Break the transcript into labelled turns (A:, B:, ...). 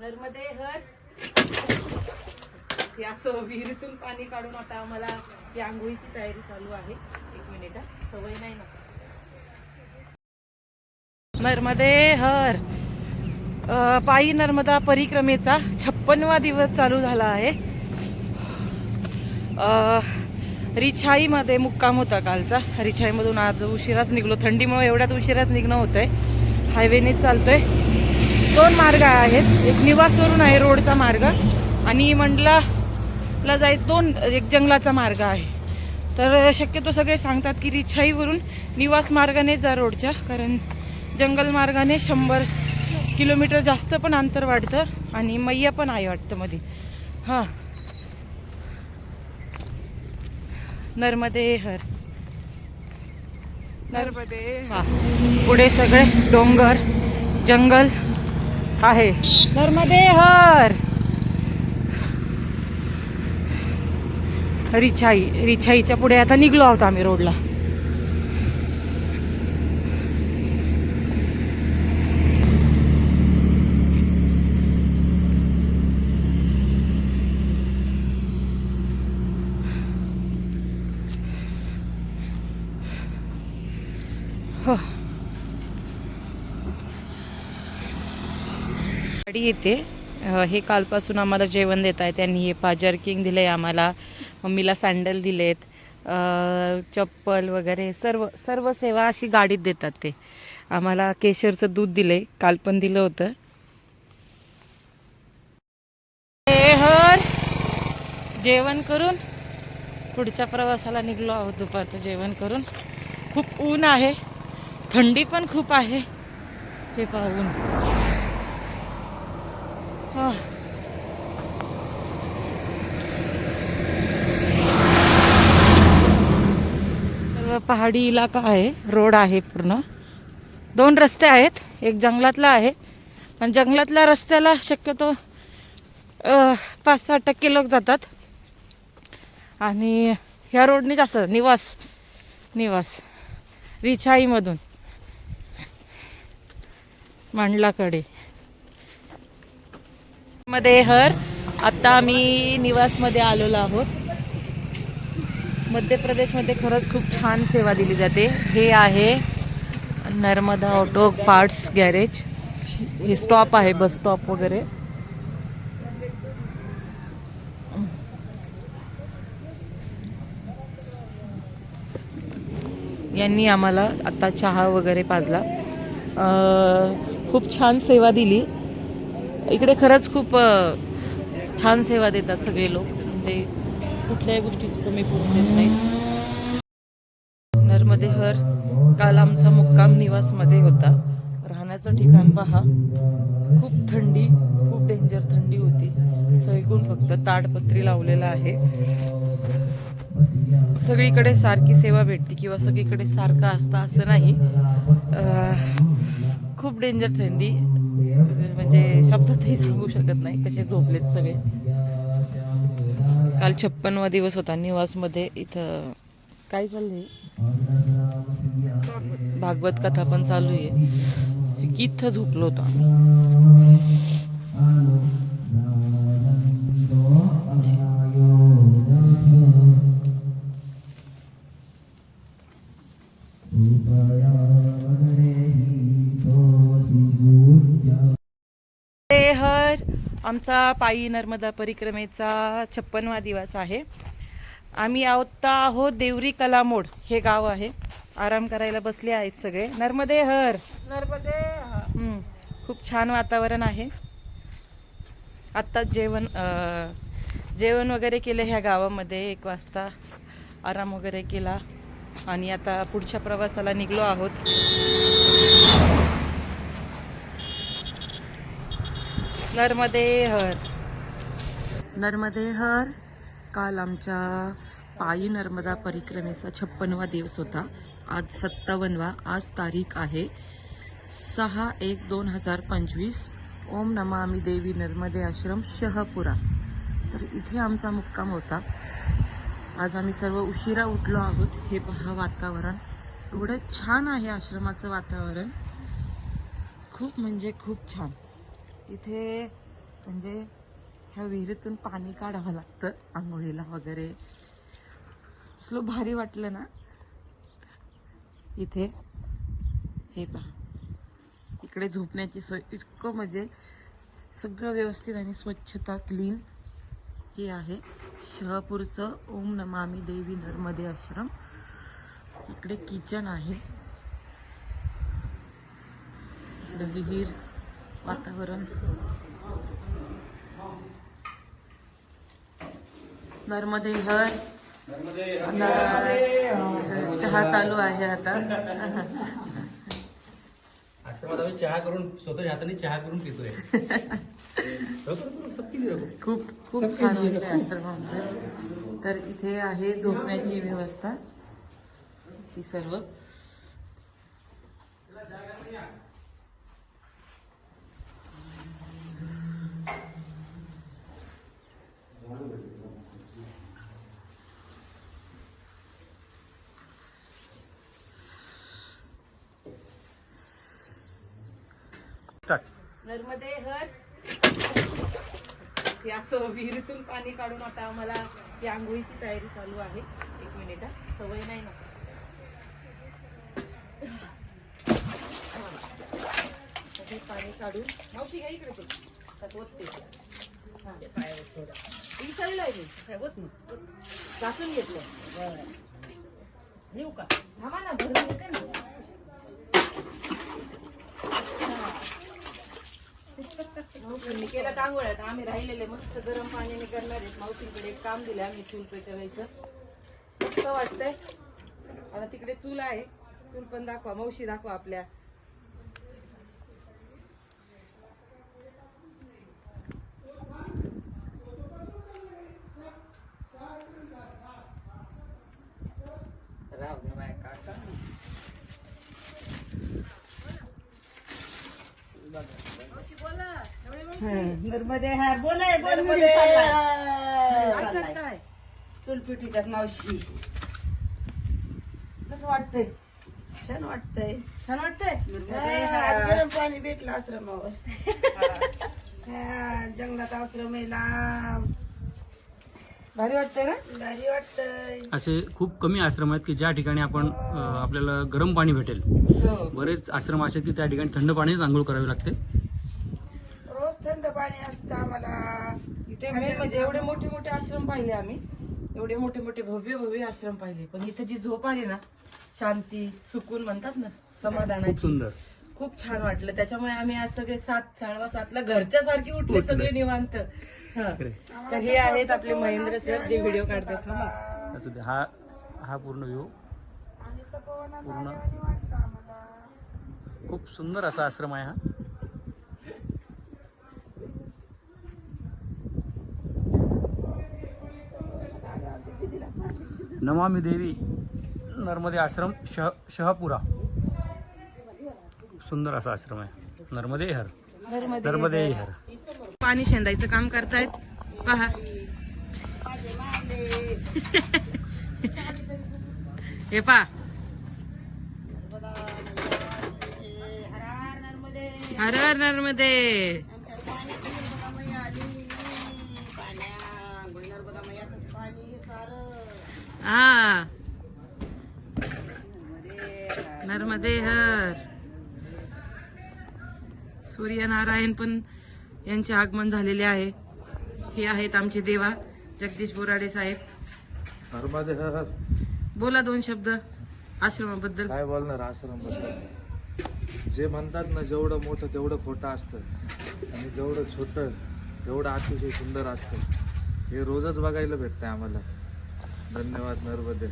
A: नर्मदे हर. या असं विहिरीतून पाणी काढून आता आम्हाला ही आंघोळीची तयारी चालू आहे. एक मिनिट सवय नाही ना. नर्मदे हर. पायी नर्मदा परिक्रमेचा छप्पनवा दिवस चालू झाला आहे. रिछाईमध्ये मुक्काम होता कालचा. रिछाईमधून आज उशिराच निघलो. थंडीमुळे एवढ्यात उशिराच निघणं होतंय. हायवेनेच चालतोय. दोन मार्ग आहेत. एक निवासवरून आहे रोडचा मार्ग आणि मंडलाला जाय दोन एक जंगलाचा मार्ग आहे. तर शक्यतो सगळे सांगतात की रिछाईवरून निवास मार्गाने जा रोडच्या कारण जंगल मार्गाने शंभर किलोमीटर जास्त पण अंतर वाढतं आणि मैया पण आहे वाटतं मध्ये. हां. नर्मदे हर. नर्मदे. हा. पुढे सगळे डोंगर जंगल. आहे. नर्मदे हर रिछाई रिछाईच्या पुढे आता निघलो आहोत आम्ही रोडला. गाडी येते. हे कालपासून आम्हाला जेवण देत आहे त्यांनी हे पा जर्किंग दिले आम्हाला. मम्मीला सँडल दिलेत. चप्पल वगैरे सर्व सर्व सेवा अशी गाडीत देतात ते. आम्हाला केशरचं दूध दिलंय. काल पण दिलं होतं. जेवण करून पुढच्या प्रवासाला निघलो आहोत दुपारचं जेवण करून. खूप ऊन आहे. थंडी पण खूप आहे. हे पाहून. सर्व पहाडी इलाका आहे रोड आहे पूर्ण. दोन रस्ते आहेत एक जंगलातला आहे. पण जंगलातल्या रस्त्याला शक्यतो पाच सहा टक्के लोक जातात. आणि ह्या रोडने जास्त निवास निवास. रिछाईमधून. मांडलाकडे. मध्ये हर आता आम्ही निवासमध्ये आलेलो आहोत. मध्य प्रदेशमध्ये खरंच खूप छान सेवा दिली जाते. हे आहे नर्मदा ऑटो पार्ट्स गॅरेज. हे स्टॉप आहे बस स्टॉप वगैरे. यांनी आम्हाला आता चहा वगैरे पाजला. खूप छान सेवा दिली. इकडे खरंच खूप छान सेवा देतात सगळे लोक. म्हणजे कुठल्याही गोष्टीची कमी पडू देत नाही. नर्मदे हर काल आमचा मुक्काम निवासमध्ये होता. राहण्याचं ठिकाण पहा. खूप थंडी खूप डेंजर थंडी होती. सगळीकडून फक्त ताडपत्री लावलेला आहे. सगळीकडे सारखी सेवा भेटते किंवा सगळीकडे सारखं असतं असं नाही. खूप डेंजर थंडी. म्हणजे शब्दातही सांगू शकत नाही कसे झोपलेत सगळे. काल छप्पनवा दिवस होता निवासमध्ये इथं. काय चाललंय? भागवत कथा पण चालू आहे. इथं झोपलो होतो आम्ही. आमचा पायी नर्मदा परिक्रमेचा छप्पनवा दिवस आहे. आम्ही आता आहोत देवरी कलामोड हे गाव आहे. आराम करायला बसले आहेत सगळे. नर्मदे हर.
B: नर्मदे
A: खूप छान वातावरण आहे. आत्ताच जेवण जेवण वगैरे केलं ह्या गावामध्ये. एक वाजता आराम वगैरे केला. आणि आता पुढच्या प्रवासाला निघलो आहोत. नर्मदे हर. नर्मदे हर. काल आमच्या पायी नर्मदा परिक्रमेचा छप्पनवा दिवस होता. आज सत्तावनवा. आज तारीख आहे सहा एक दोन हजार पंचवीस. ओम नमामि देवी नर्मदे आश्रम शहपुरा. तर इथे आमचा मुक्काम होता. आज आम्ही सर्व उशिरा उठलो आहोत. हे पहा वातावरण. एवढं छान आहे आश्रमाचं वातावरण. खूप म्हणजे खूप छान. इथे म्हणजे ह्या विहिरीतून पाणी काढावं लागतं आंघोळीला वगैरे. असलो भारी वाटलं ना. इथे हे पहा. इकडे झोपण्याची सोय. इतकं म्हणजे सगळं व्यवस्थित आणि स्वच्छता क्लीन हे आहे. शहापूरचं ओम नमामी देवी नर्मदे आश्रम. इकडे किचन आहे. इकडे विहीर वातावरण. नर्मदे हर. चहा चालू आहे आता.
B: चहा करून स्वतःच्या हाताने चहा करून पितोय.
A: खूप खूप छान वाटते आश्रमामध्ये. तर इथे आहे झोपण्याची व्यवस्था. ही सर्व. नर्मदे हर. या असं विहिरीतून पाणी काढून आता आम्हाला ही आंघोळीची तयारी चालू आहे. एक मिनिट सवय नाही ना. हे पाणी काढून मावशी घ्या इकडे तू त्यात ओतते. हा, सायावर थोडं. विसरलोय मी. काय होत घासून घेतलं. येऊ का? थांबा ना भरून येते ना. मी केला टांगोळ्यात आम्ही राहिलेले मस्त गरम पाण्याने करणार आहेत. मावशींकडे एक काम दिलं आम्ही चूल पेटवायचं. मस्त वाटतंय. आता तिकडे चूल आहे. चूल पण दाखवा मावशी दाखवा आपल्या मावशी बोला नवरी मावशी.
C: नर्मदे हार. बोलाय बोल
A: नर्मदे
C: काय
A: काय करताय
C: चुलपिटी त्यात मावशी.
A: कसं वाटतंय?
C: छान वाटतंय.
A: छान वाटतंय?
C: नर्मदे हार. गरम पाणी भेटलं आश्रमावर. हा, जंगलात आश्रम आहे लांब
A: भारी वाटतंय ना?
C: भारी वाटतंय.
B: असे खूप कमी आश्रम आहेत की ज्या ठिकाणी आपण अ, आपल्याला गरम पाणी भेटेल.
A: हो.
B: बरेच आश्रम असे की त्या ठिकाणी थंड पाणीच आंघोळ करावी लागते.
C: थंड पाणी असतं आम्हाला.
A: इथे मेन म्हणजे एवढे मोठे मोठे आश्रम पाहिले आम्ही. एवढे मोठे मोठे भव्य भव्य आश्रम पाहिले. पण इथे जी झोप आली ना शांती सुकून म्हणतात ना
B: खूप
A: समाधानाची
B: सुंदर.
A: खूप छान वाटलं. त्याच्यामुळे आम्ही आज सगळे सात साडवा सातला घरच्या सारखे उठले. सगळे निवांत. हा. तर हे आहेत आपले महेंद्र सर जे व्हिडिओ काढतात.
B: हा हा पूर्ण व्ह्यू पूर्ण. खूप सुंदर असा आश्रम आहे हा. नमामि देवी नर्मदे आश्रम शह शहापुरा. सुंदर असा आश्रम आहे. नर्मदे हर.
A: नर्मदे
B: नर्मदे हर.
A: पाणी शेंदायचं काम करतायत. पहा. हे पहा.
C: हर हर नर्मदे.
A: हा. नर्मदे हर सूर्यनारायण पण यांचे आगमन झालेले आहे. हे आहेत आमचे देवा जगदीश बोराडे साहेब.
D: नर्मदे हर
A: बोला दोन शब्द आश्रमाबद्दल.
D: काय बोलणार आश्रमबद्दल जे म्हणतात ना जेवढं मोठं तेवढं खोटं असतं. आणि जेवढं छोटं तेवढं अतिशय सुंदर असतं. हे रोजच बघायला भेटतंय आम्हाला. धन्यवाद नर्मदे